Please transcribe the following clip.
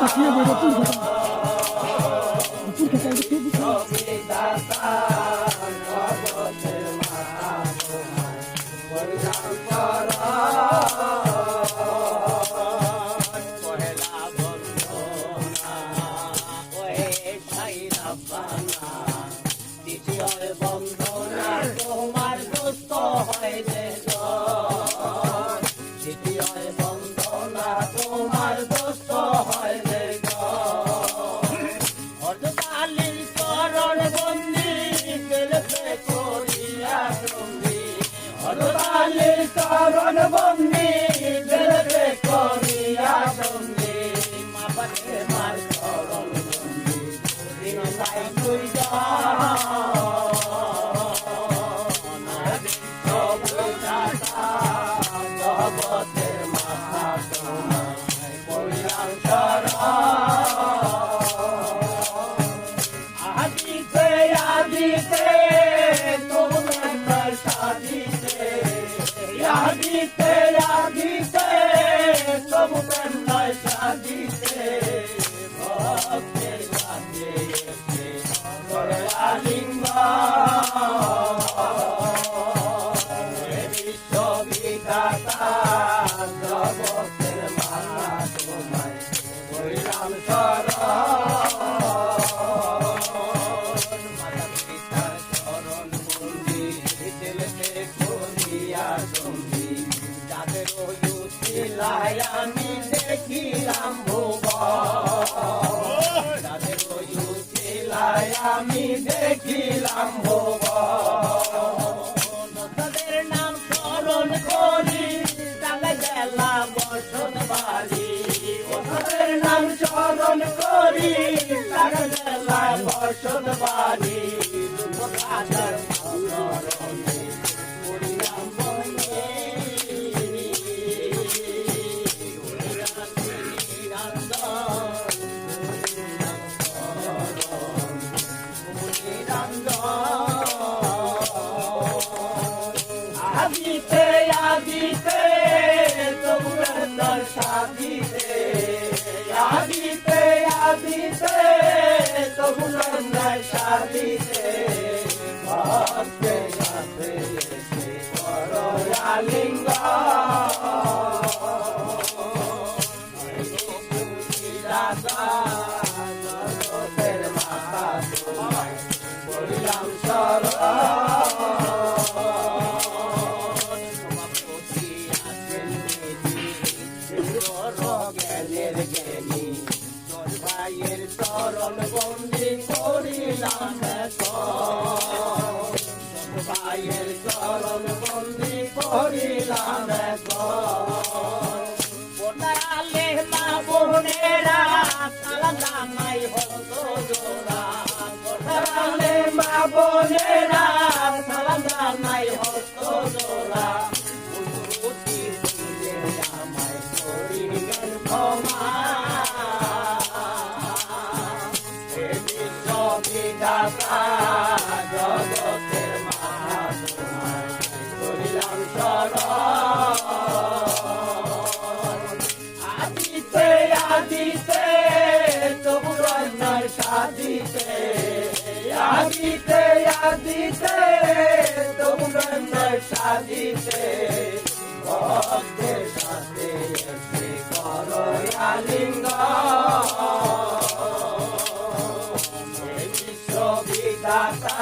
বিধাতা অর্ধকালীন চরণ বন্দি 아. উচিলায় আমি দেখিলাম ভুবন তাদের নাম স্মরণ করি তাহলে গেলা বসন বাড়ি তাদের নাম স্মরণ করি তাহলে গেলা বসন বাড়ি আদিতে আদিতে তোমরা সাদিতে আদিতে আদিতে তোমরা সাদিতে ভাইয়ের চরণ বন্দি করিলাম। ভাইয়ের চরণ বন্দি করিলাম। বোনালে মা বোনেরা সালাম জানাই জোড়া বোনালে মা বোনেরা সালাম জানাই জোড়া উন্নতি তুলে আদিতে আদিতে তোমরা নশা দিতে ভক্তের সাথে এসে করো আলিঙ্গ বিশ্ববিদাতা